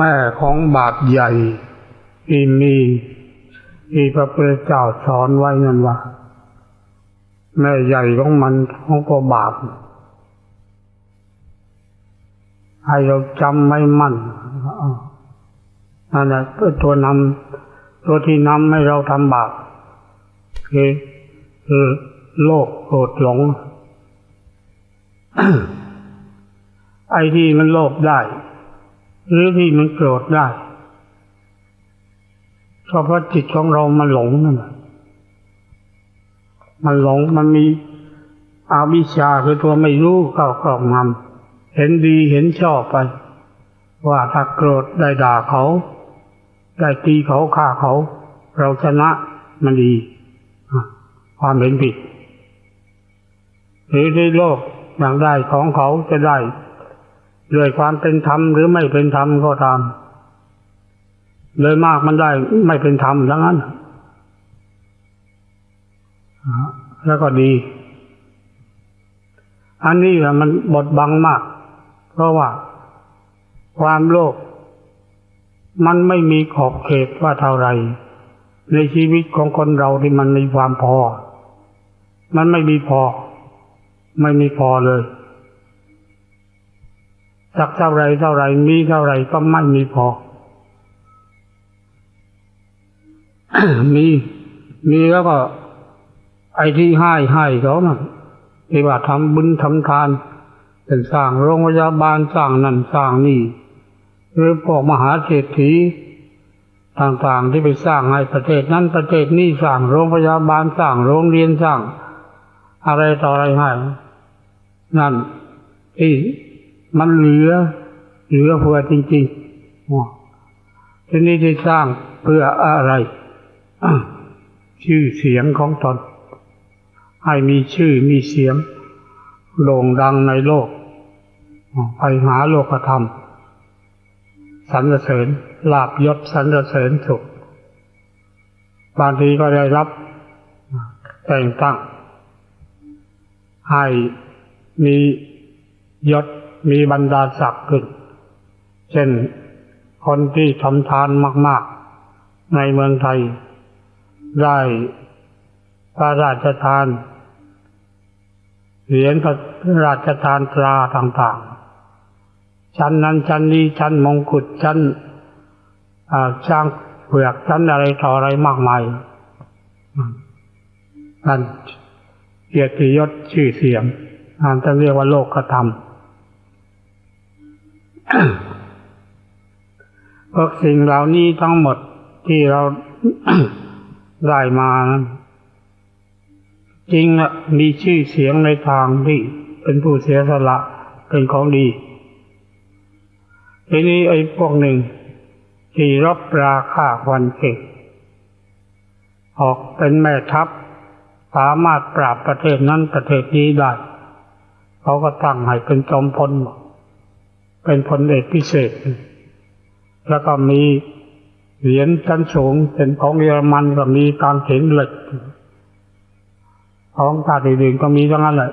แม่ของบาปใหญ่ที่มีที่พระพุทธเจ้าสอนไว้นั่นว่า แม่ใหญ่ของมันของก็บาปให้เราจำไม่มั่นนั่นแหละตัวนำตัวที่นำให้เราทำบาปคือคือโลกโกรธหลง ไอ้ที่มันโลภได้ หรือที่มันโกรธได้ก็เพราะจิตของเรามันหลงนั่นแหละมันหลงมันมีอาวิชชาคือตัวไม่รู้เข้าครอบงำเห็นดีเห็นชอบไป ว่าถ้าโกรธได้ด่าเขา ได้ตีเขาฆ่าเขา เราชนะมันดี ความเห็นผิด หรือในโลกอย่างได้ของเขาจะได้ ด้วยความเป็นธรรมหรือไม่เป็นธรรมก็ตาม เลยมากมันได้ไม่เป็นธรรมทั้งนั้นแล้วก็ดี อันนี้แหละมันบดบังมาก เพราะว่า ความโลภมันไม่มีขอบเขตว่าเท่าไร ในชีวิตของคนเราที่มันมีความพอ มันไม่มีพอ ไม่มีพอเลย สักเท่าไรเท่าไรมีเท่าไรก็ไม่มีพอ มี มีแล้วก็ ไอ้ที่ให้ให้เขานะ่ะที่ว่าทำบุญทำทานเป็นสร้างโรงพยาบาลสร้างนั่นสร้างนี่หรือพวกมหาเศรษฐีต่างๆที่ไปสร้างให้ประเทศนั้นประเทศนี้สร้างโรงพยาบาลสร้างโรงเรียนสร้าง อะไรต่ออะไรให้นั่นที่ มันเหลือ เหลือเพื่อจริงๆทีนี้ได้สร้างเพื่ออะไร ชื่อเสียงของตน ให้มีชื่อมีเสียงโด่งดังในโลก ไปหาโลกธรรมสรรเสริญลาบยศสรรเสริญสุขบางทีก็ได้รับแต่งตั้งให้มียศ มีบรรดาศักดิ์ขึ้น เช่น คนที่ทำทานมาก ๆ ในเมืองไทย ได้พระราชทานเหรียญพระราชทานตราต่าง ๆ ชั้นนั้นชั้นนี้ชั้นมงกุฎชั้นช่างเผือกชั้นอะไรต่ออะไรมากมายนั่นเกียรติยศชื่อเสียงนั่นจะเรียกว่าโลกธรรม พวกสิ่งเหล่านี้ทั้งหมดที่เราได้มาจริงอะมีชื่อเสียงในทางที่เป็นผู้เสียสละเป็นของดี ทีนี้ไอ้พวกหนึ่ง ที่รับราค่าควันเก่งออกเป็นแม่ทัพ สามารถปราบประเทศนั้นประเทศนี้ได้เขาก็ตั้งให้เป็นจอมพล เป็นพลเอกพิเศษ แล้วก็มีเหรียญชั้นสูงเป็นของเยอรมันก็มีการเข็นเหล็กของชาติอื่นก็มีทั้งนั้นแหละ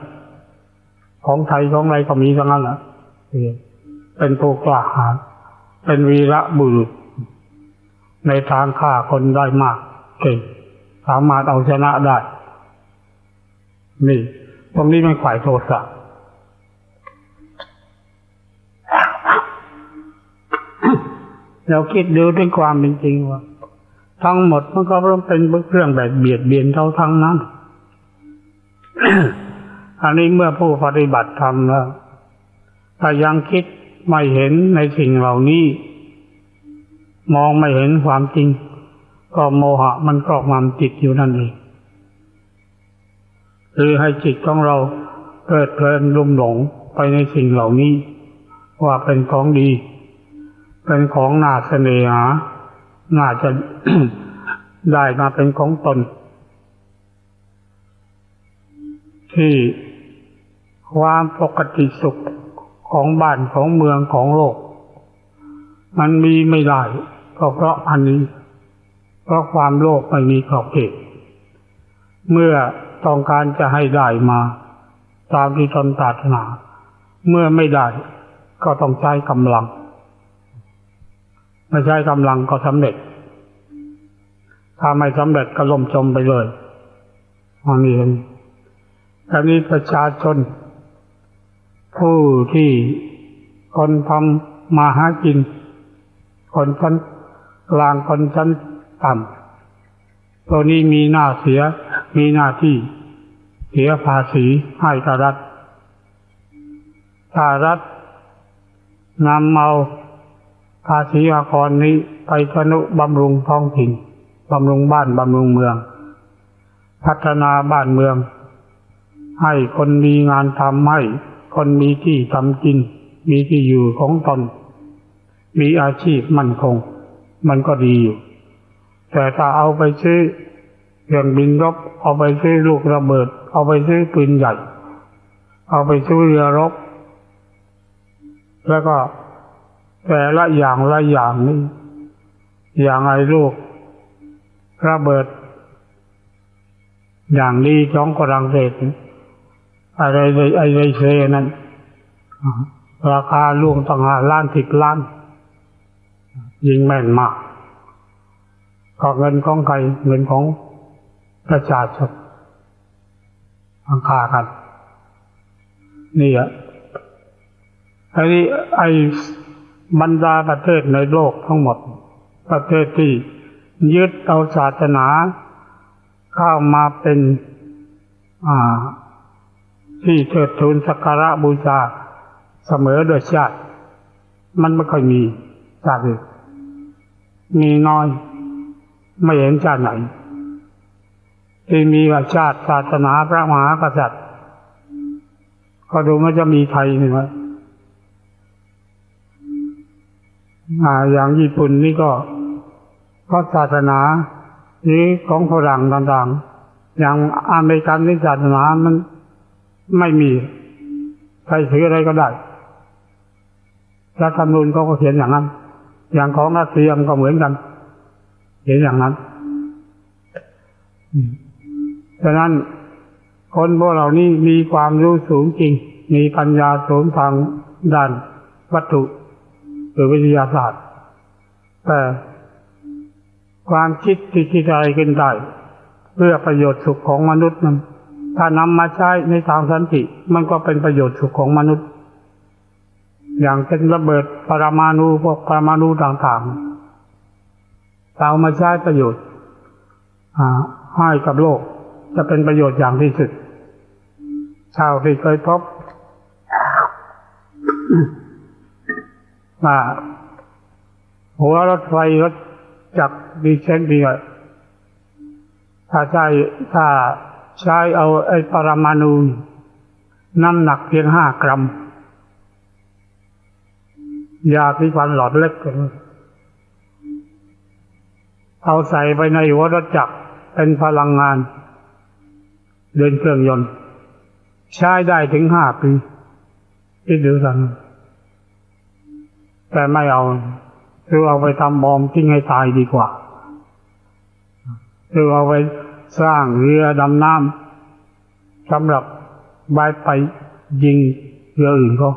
ของไทยของอะไรก็มีทั้งนั้นแหละเป็นผู้กล้าหาญเป็นวีระบุรุษ ในทางฆ่าคนได้มากเก่งสามารถเอาชนะได้ นี่ ตรงนี้ไม่ฝ่ายโทสะ เราคิดดูด้วยความเป็นจริงว่า ทั้งหมดมันก็ต้องเป็นเครื่องแบบเบียดเบียนเท่าทั้งนั้นอันนี้เมื่อผู้ปฏิบัติธรรมแล้วถ้ายังคิดไม่เห็นในสิ่งเหล่านี้ มองไม่เห็นความจริง ก็โมหะมันครอบงำจิตอยู่นั่นเองคือให้จิตของเราเกิดเพลินลุ่มหลงไปในสิ่งเหล่านี้ ว่าเป็นของดี เป็นของนาเสน่หาน่าจะได้มาเป็นของตน ที่ความปกติสุขของบ้านของเมืองของโลก มันมีไม่ได้ก็เพราะอันนี้ เพราะความโลภไม่มีขอบเขตเมื่อต้องการจะให้ได้มา ตามที่ตนปรารถนา เมื่อไม่ได้ก็ต้องใช้กำลัง ไม่ใช้กำลังก็สำเร็จ ถ้าไม่สำเร็จก็ล่มจมไปเลยอันนี้เห็นอันนี้ประชาชน ผู้ที่คนทำมาหากิน คนชั้นกลางคนชั้นต่ำตัวนี้มีหน้าเสีย มีหน้าที่ เสียภาษีให้กับรัฐถ้ารัฐนำเอา ภาษีอากรนี้ไปทนุบำรุงท้องถิ่นบำรุงบ้านบำรุงเมือง พัฒนาบ้านเมือง ให้คนมีงานทำให้ คนมีที่ทำกิน มีที่อยู่ของตน มีอาชีพมั่นคง มันก็ดีอยู่ แต่ถ้าเอาไปซื้อเครื่องบินรบเอาไปซื้อลูกระเบิด เอาไปซื้อปืนใหญ่ เอาไปซื้อเรือรบ แล้วก็ แต่ละอย่างละอย่างนี้อย่างไอ้ลูกระเบิด อย่างนี้จ้องกรังเศสอะไรเลยไอ้ไรเซนั้นราคาล่วงต่างหาล้านสิบล้าน ยิงแม่นมากก็เงินของใครเงินของประชาชนอังคากัน นี่อะไอ้ไอ้ บรรดาประเทศในโลกทั้งหมด ประเทศที่ยึดเอาศาสนา เข้ามาเป็นที่เทิดทูนสักการะบูชาเสมอโดยชาติ มันไม่ค่อยมีชาติมีน้อย ไม่เห็นชาติไหน ที่มีว่าชาติศาสนาพระมหากษัตริย์ก็ดูมันจะมีไทยนี่ไหม อ่าอย่างญี่ปุ่นนี่ก็ก็ศาสนาหรือของฝรั่งต่างๆ อย่างอเมริกันนี่ศาสนามันไม่มี ใครถืออะไรก็ได้รัฐธรรมนูญเขาก็เขียนอย่างนั้น อย่างของรัสเซียมก็เหมือนกัน เขียนอย่างนั้นฉะนั้นคนพวกเหล่านี้มีความรู้สูงจริง มีปัญญาสูงทางด้านวัตถุ หรือวิทยาศาสตร์ แต่ความคิดที่คิดอะไรขึ้นได้เพื่อประโยชน์สุขของมนุษย์นั้นถ้านำมาใช้ในทางสันติ มันก็เป็นประโยชน์สุขของมนุษย์ อย่างเช่นระเบิดปรมาณูพวกปรมาณูต่างๆ เรามาใช้ประโยชน์ให้กับโลก จะเป็นประโยชน์อย่างที่สุดชาวที่เคยพบ หัวรถไฟรถจักรดีเช่นดีถ้าใช้ถ้าใช้เอาไอ้ปรมาณูน้ำหนักเพียงห้ากรัม ยาที่ฟันหลอดเล็กกันเอาใส่ไปในหัวรถจักรเป็นพลังงาน เดินเครื่องยนต์ ใช้ได้ถึงห้าปีที่ดูสัง แต่ไม่เอาคือเอาไปทำบอมทิ้งให้ตายดีกว่าคือเอาไปสร้างเรือดำน้ำสำหรับใบไปยิงเรืออื่นก็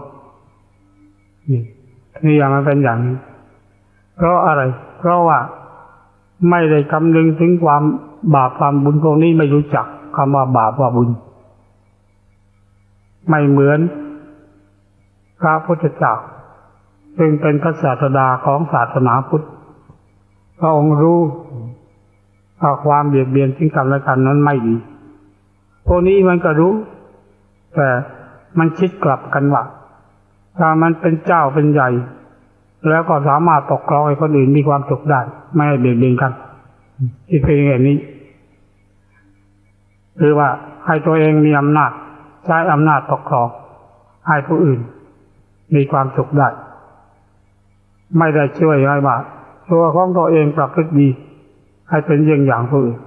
นี่อย่างมันเป็นอย่างนี้เพราะอะไร เพราะว่าไม่ได้คำนึงถึงความบาปความบุญพวกนี้ไม่รู้จักคำว่าบาปว่าบุญ ไม่เหมือนพระพุทธเจ้า ซึ่งเป็นพระศาสดาของศาสนาพุทธพระองค์รู้ว่าความเบียดเบียนซึ่งกันและกันนั้นไม่ดีพวกนี้มันก็รู้ แต่มันคิดกลับกันว่าถ้ามันเป็นเจ้าเป็นใหญ่ แล้วก็สามารถปกครองให้คนอื่นมีความสุขได้ ไม่ให้เบียดเบียนกันที่เป็นอย่างนี้คือว่าให้ตัวเองมีอำนาจใช้อำนาจปกครองให้ผู้อื่น มีความสุขได้ ไม่ได้ช่วยให้ว่าตัวของตัวเองประพฤติดี ให้เป็นเยี่ยงอย่างผู้อื่น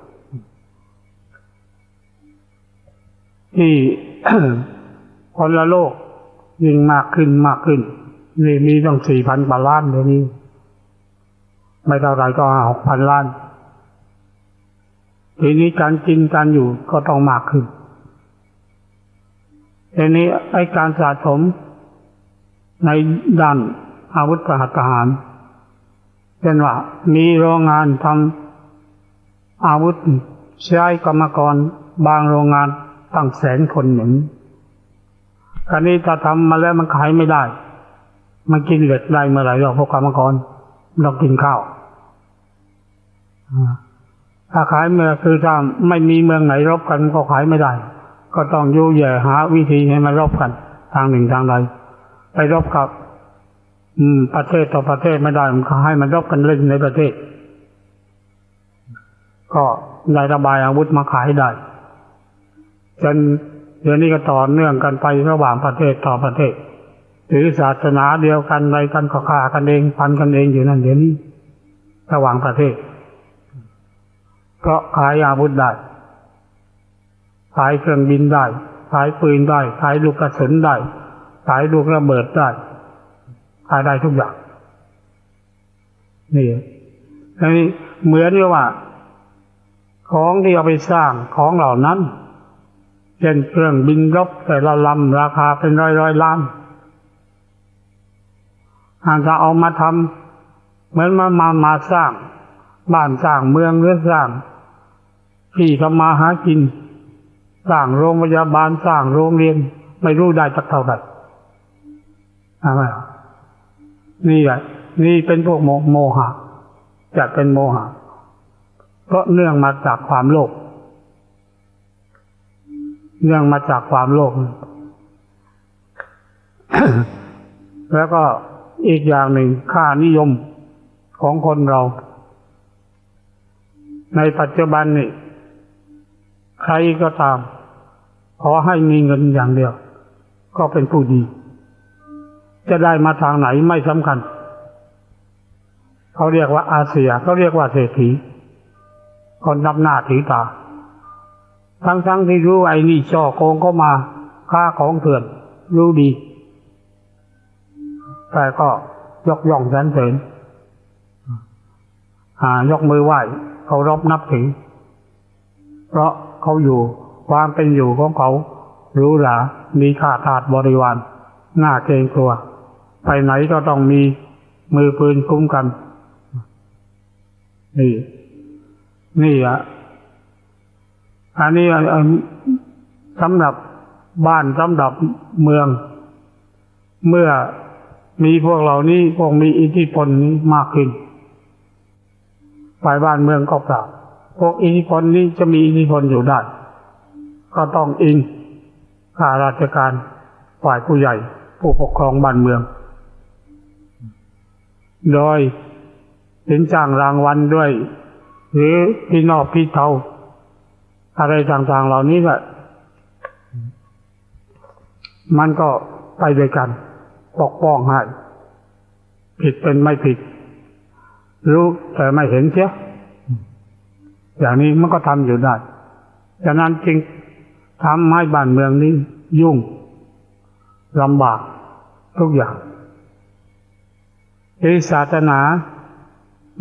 ที่คนละโลกยิ่งมากขึ้นมากขึ้นนี่มีตั้งสี่พันกว่าล้านเดี๋ยวนี้ ไม่เท่าไรก็หกพันล้านทีนี้การกินการอยู่ก็ต้องมากขึ้นทีนี้ไอ้การสะสมในด้าน อาวุธประหัตประหารเช่นว่ามีโรงงานทำอาวุธใช้กรรมกรบางโรงงานตั้งแสนคนอย่งคราวนี้ถ้าทำมาแล้วมันขายไม่ได้ มันกินเหล็กได้เมื่อไหร่เราพวกกรรมกรเรากินข้าวถ้าขายเมื่อคือถ้าไม่มีเมืองไหนรบกันก็ขายไม่ได้ ก็ต้องยุ่ยแย่หาวิธีให้มันรบกัน ทางหนึ่งทางใดไปรบกับ อืม ประเทศต่อประเทศไม่ได้มันก็ให้มันรบกันเล่นในประเทศ ก็ได้ระบายอาวุธมาขายได้จนเดี๋ยวนี้ก็ต่อเนื่องกันไประหว่างประเทศต่อประเทศถือศาสนาเดียวกันอะไรกันก็ฆ่ากันเองพันกันเองอยู่นั่นเดี๋ยวนี้ ระหว่างประเทศเพราะขายอาวุธได้ขายเครื่องบินได้ขายปืนได้ขายลูกกระสุนได้ขายลูกระเบิดได้ ได้ทุกอย่าง นี่อันนี้เหมือนกับว่า ของที่เอาไปสร้างของเหล่านั้น เช่นเครื่องบินรบแต่ละลำราคาเป็นร้อยร้อยล้านหากจะเอามาทำเหมือนมามามาสร้าง บ้านสร้างเมืองหรือสร้างที่ทำมาหากิน สร้างโรงพยาบาลสร้างโรงเรียน ไม่รู้ได้สักเท่าไหร่ใช่ไหม นี่แหละนี่เป็นพวกโมโมหะจะเป็นโมหะเพราะเนื่องมาจากความโลภเนื่องมาจากความโลภแล้วก็อีกอย่างหนึ่งค่านิยมของคนเรา ในปัจจุบันนี่ใครก็ตาม ขอให้มีเงินอย่างเดียว ก็เป็นผู้ดี จะได้มาทางไหนไม่สำคัญ เขาเรียกว่าอาเซียเขาเรียกว่าเศรษฐี คนนับหน้าถือตา ทั้งๆทที่รู้ไอ้นี่ช่อโกงก็มาค่าของเถื่อนรู้ดี แต่ก็ยกย่องสรรเสริญหายกมือไหว้เคารพนับถือ เพราะเขาอยู่ความเป็นอยู่ของเขารู้หลามีข้าทาสบริวารหน้าเกรงกลัว ไปไหนก็ต้องมีมือปืนคุ้มกัน นี่ นี่อะ อันนี้สำหรับบ้านสำหรับเมือง เมื่อมีพวกเหล่านี้พวกมีอิทธิพลนี้มากขึ้นฝ่ายบ้านเมืองก็เปล่าพวกอิทธิพลนี้จะมีอิทธิพลอยู่ได้ ก็ต้องอิงข้าราชการฝ่ายผู้ใหญ่ ผู้ปกครองบ้านเมือง โดยสินจ้างรางวัลด้วย หรือพี่นอกพี่เทาอะไรต่างๆเหล่านี้แหละมันก็ไปด้วยกัน ปกป้องให้ผิดเป็นไม่ผิด รู้แต่ไม่เห็นเสียอย่างนี้มันก็ทำอยู่ได้ฉะนั้นจึงทำให้บ้านเมืองนี้ยุ่งลำบากทุกอย่าง ที่ศาสนา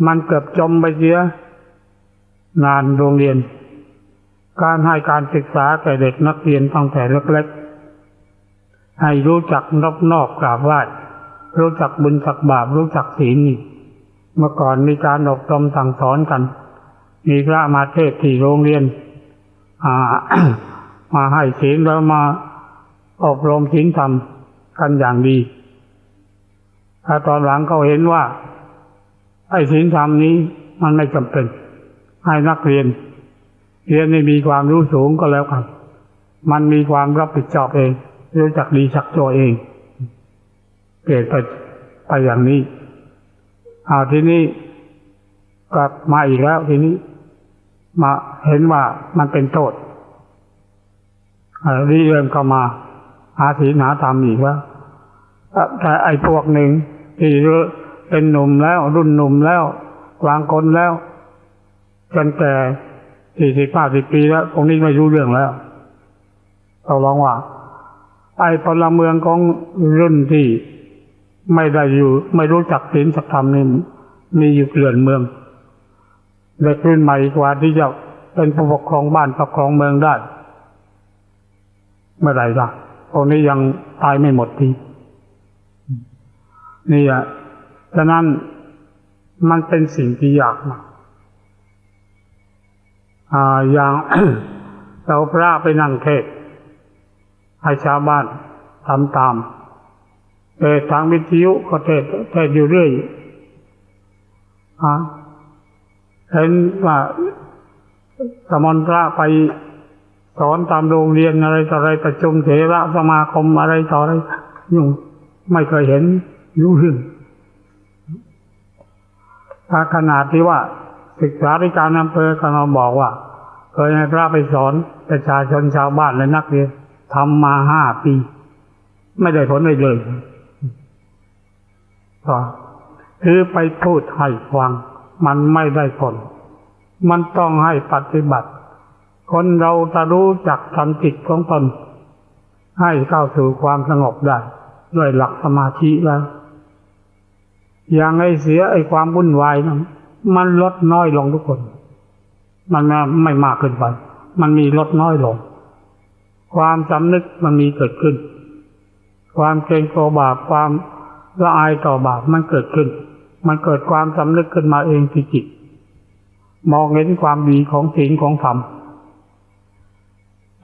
มันเกือบจมไปเสีย งานโรงเรียน การให้การศึกษาแก่เด็กนักเรียนตั้งแต่เล็กๆ ให้รู้จักนอบนอบกราบไหว้รู้จักบุญจักบาปรู้จักศีลนี่เมื่อก่อนมีการอบรมสั่งสอนกัน มีพระมาเทศที่โรงเรียน อ่า มาให้ศีลแล้วมาอบรมศีลธรรมกันอย่างดี ถ้าตอนหลังเขาเห็นว่า ไอ้ศีลธรรมนี้มันไม่จำเป็น ให้นักเรียน เรียนให้มีความรู้สูงก็แล้วกัน มันมีความรับผิดชอบเอง รู้จักดีจักตัวเองเปลี่ยนไปไปอย่างนี้เอาทีนี้กลับมาอีกแล้วทีนี้ มาเห็นว่ามันเป็นโทษรีเริ่มเข้ามาหาศีลหาธรรมอีกว่า แต่ไอ้พวกหนึ่งที่เป็นหนุ่มแล้ว รุ่นหนุ่มแล้วกลางคนแล้วจนแก่สี่สิบห้าสิบปีแล้วตรงนี้ไม่รู้เรื่องแล้วเราลองว่า ไอ้พลเมืองของรุ่นที่ไม่ได้อยู่ ไม่รู้จักศีลสักธรรมนี่มีอยู่เกลื่อนเมืองเด็กรุ่นใหม่กว่าที่จะเป็นผู้ปกครองบ้านปกครองเมืองได้ เมื่อไหร่ล่ะตรงนี้ยังตายไม่หมดที นี่อะฉะนั้นมันเป็นสิ่งที่ยากมากอ่าอย่างเราพระไปนั่งเทศให้ชาวบ้านทำตามเทศทางวิทยุก็เทศเทศอยู่เรื่อยอ่าเห็นว่าสมณพระไปสอนตามโรงเรียนอะไรต่ออะไรประชุมเถระสมาคมอะไรต่ออะไรยุ่งไม่เคยเห็น รู้เรื่องถ้าขนาดที่ว่าศึกษาธิการอำเภอก็มาบอกว่า เคยให้พระไปสอนประชาชนชาวบ้านและนักเรียนทำมาห้าปี ไม่ได้ผลเลยเลยก็คือไปพูดให้ฟัง มันไม่ได้ผล มันต้องให้ปฏิบัติ คนเราจะรู้จักทำจิตของตนให้เข้าสู่ความสงบได้ ด้วยหลักสมาธิแล้ว อย่างไอ้เสียไอ้ความวุ่นวายนะมันลดน้อยลงทุกคน มันไม่มากเกินไป มันมีลดน้อยลง ความสำนึกมันมีเกิดขึ้น ความเกรงกลัวบาปความละอายต่อบาปมันเกิดขึ้น มันเกิดความสำนึกขึ้นมาเองที่จิต มองเห็นความดีของศีลของธรรม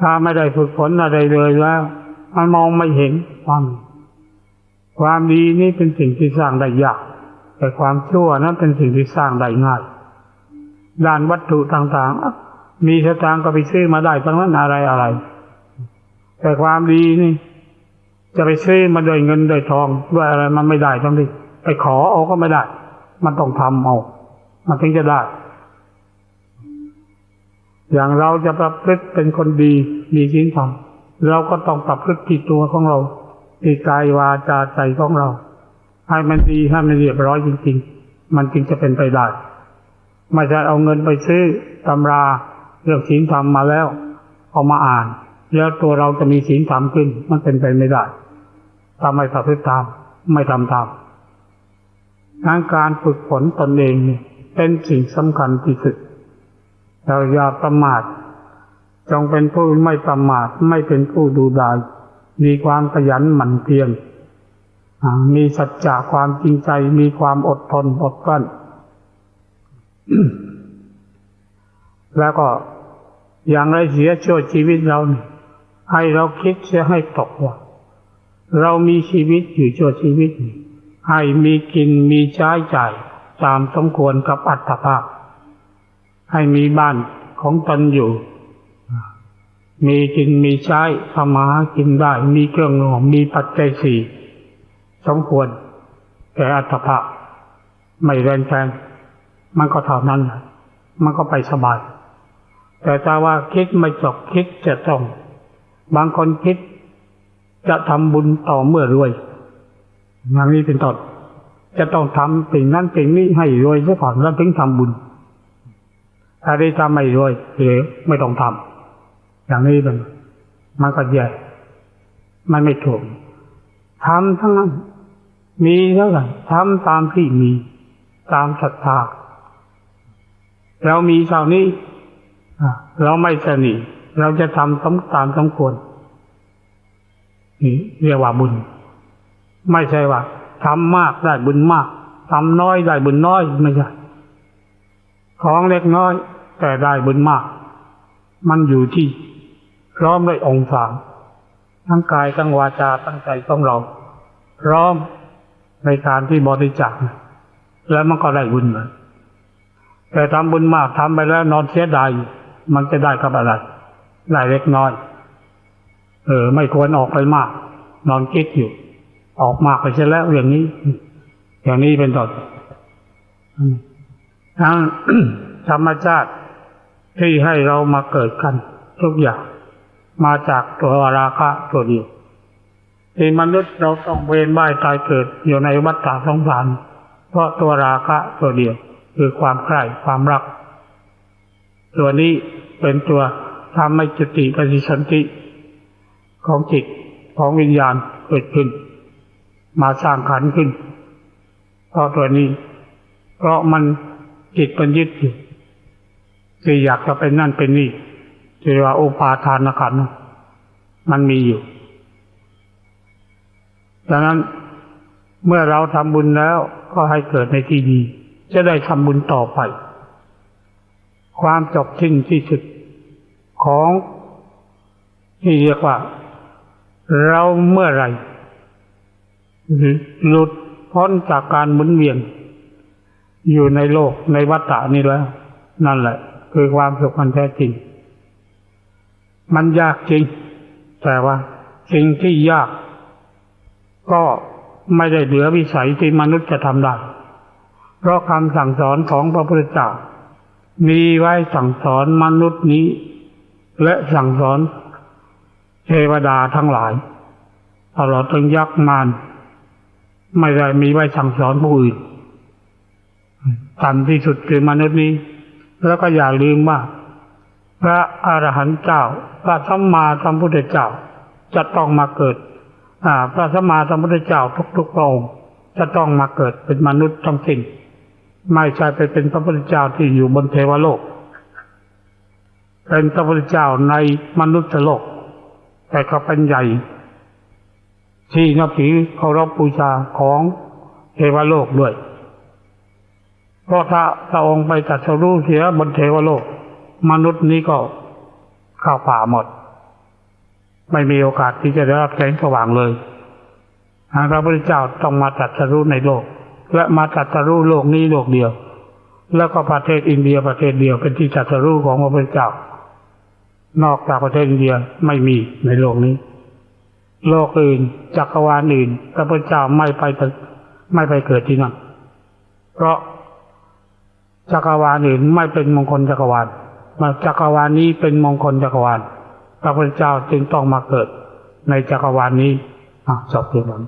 ถ้าไม่ได้ฝึกฝนอะไรเลยแล้วมันมองไม่เห็นความ ความดีนี่เป็นสิ่งที่สร้างได้ยาก แต่ความชั่วนั้นเป็นสิ่งที่สร้างได้ง่ายด้านวัตถุต่างๆ มีสตางค์ก็ไปซื้อมาได้ทั้งนั้นอะไรอะไร แต่ความดีนี่ จะไปซื้อมาด้วยเงินด้วยทองด้วยอะไรมันไม่ได้ทั้งที่ไปขอเอาก็ไม่ได้ มันต้องทำเอา มันถึงจะได้ อย่างเราจะประพฤติเป็นคนดีมีศีลธรรมเราก็ต้องประพฤติที่ตัวของเราที่กายวาจาใจของเรา ให้มันดีให้มันเรียบร้อยจริง ๆ มันจึงจะเป็นไปได้ไม่ใช่เอาเงินไปซื้อตำราเรื่องศีลธรรมมาแล้ว เอามาอ่าน แล้วตัวเราจะมีศีลธรรมขึ้น มันเป็นไปไม่ได้ถ้าไม่ประพฤติตาม ไม่ทำตามงานการฝึกฝนตนเองเนี่ยเป็นสิ่งสำคัญที่สุดเราอย่าประมาทจงเป็นผู้ไม่ประมาทไม่เป็นผู้ดูดายมีความขยันหมั่นเพียร มีสัจจะความจริงใจ มีความอดทนอดกลั้น แล้วก็อย่างไรเสียช่วยชีวิตเราเนี่ยให้เราคิดเสียให้ตกว่า เรามีชีวิตอยู่ชั่วชีวิต ให้มีกินมีใช้จ่ายตามสมควรกับอัตภาพ ให้มีบ้านของตนอยู่ มีกินมีใช้สมาหากินได้ มีเครื่องหอมมีปัจจัยสี่ สมควรแก่อัตภาพไม่แรงแพงมันก็เท่านั้น มันก็ไปสบาย แต่ถ้าว่าคิดไม่จบคิดจะต้อง บางคนคิดจะทำบุญต่อเมื่อรวยอย่างนี้เป็นต้นจะต้องทำสิ่งนั้นสิ่งนี้ให้รวยซะก่อนแล้วถึงทำบุญ ถ้าได้ทำไม่รวยหรือไม่ต้องทำอย่างนี้เป็นมันก็แย่มันไม่ถูกทำทั้งนั้น มีเท่าไหร่ทำตามที่มี ตามศรัทธาเรามีเท่านี้เราไม่สนิเราจะทำตามตามสมควรนี่เรียกว่าบุญ ไม่ใช่ว่าทำมากได้บุญมากทำน้อยได้บุญน้อยไม่ใช่ของเล็กน้อย แต่ได้บุญมาก มันอยู่ที่พร้อมด้วยองค์สามทั้งกายทั้งวาจาทั้งใจของเราพร้อม ในการที่บริจาคแล้วมันก็ได้บุญเลยแต่ทำบุญมากทำไปแล้วนอนเสียดายมันจะได้กับอะไรได้เล็กน้อย เออ ไม่ควรออกไปมาก นอนคิดอยู่ ออกมากไปเสียแล้วอย่างนี้ อย่างนี้เป็นต้นทั้งธรรมชาติที่ให้เรามาเกิดกัน ทุกอย่างมาจากตัวราคะตัวเดียว ที่มนุษย์เราต้องเวียนว่ายตายเกิดอยู่ในวัฏฏะสงสาร เพราะตัวราคะตัวเดียวคือความใคร่ความรัก ตัวนี้เป็นตัวทำให้จิติปฏิสันติของจิตของวิญญาณเกิดขึ้น มาสร้างขันขึ้น เพราะตัวนี้ เพราะมันจิตมันยึดอยู่คืออยากจะเป็นนั่นเป็นนี่คือว่าโอปาทานขันมันมีอยู่ ดังนั้นเมื่อเราทำบุญแล้วก็ให้เกิดในที่ดี จะได้ทำบุญต่อไป ความจบสิ้นที่สุดของที่เรียกว่า เราเมื่อไหรหลุดพ้นจากการหมุนเวียน อยู่ในโลกในวัฏฏะนี้แล้ว นั่นแหละ คือความสุขมันแท้จริง มันยากจริง แต่ว่าสิ่งที่ยาก ก็ไม่ได้เหลือวิสัยที่มนุษย์จะทำได้ เพราะคำสั่งสอนของพระพุทธเจ้ามีไว้สั่งสอนมนุษย์นี้ และสั่งสอนเทวดาทั้งหลายตลอดถึงยักษ์มารไม่ได้มีไว้สั่งสอนผู้อื่นต่ำที่สุดคือมนุษย์นี้ แล้วก็อย่าลืมว่า พระอรหันต์เจ้าพระสัมมาสัมพุทธเจ้าจะต้องมาเกิด พระสัมมาสัมพุทธเจ้าทุกๆพระองค์จะต้องมาเกิดเป็นมนุษย์ทั้งสิ้นไม่ใช่ไปเป็นพระพุทธเจ้าที่อยู่บนเทวโลก เป็นพระพุทธเจ้าในมนุษย์โลก แต่ก็เป็นใหญ่ ที่นับถือเคารพบูชาของเทวโลกด้วย เพราะถ้าพระองค์ไปตัดสรู้เสียบนเทวโลก มนุษย์นี้ก็เข้าป่าหมด ไม่มีโอกาสที่จะได้รับแสงสว่างเลยพระพุทธเจ้าต้องมาตรัสรู้ในโลก และมาตรัสรู้โลกนี้โลกเดียว แล้วก็ประเทศอินเดียประเทศเดียวเป็นที่ตรัสรู้ของพระพุทธเจ้า นอกจากประเทศอินเดียไม่มีในโลกนี้ โลกอื่นจักรวาลอื่น พระพุทธเจ้าไม่ไปไม่ไปเกิดที่นั่นเพราะจักรวาลอื่นไม่เป็นมงคลจักรวาลมาจักรวาลนี้เป็นมงคลจักรวาล พระพุทธเจ้าจึงต้องมาเกิดในจักรวาลนี้อะจบเพื่องนั้น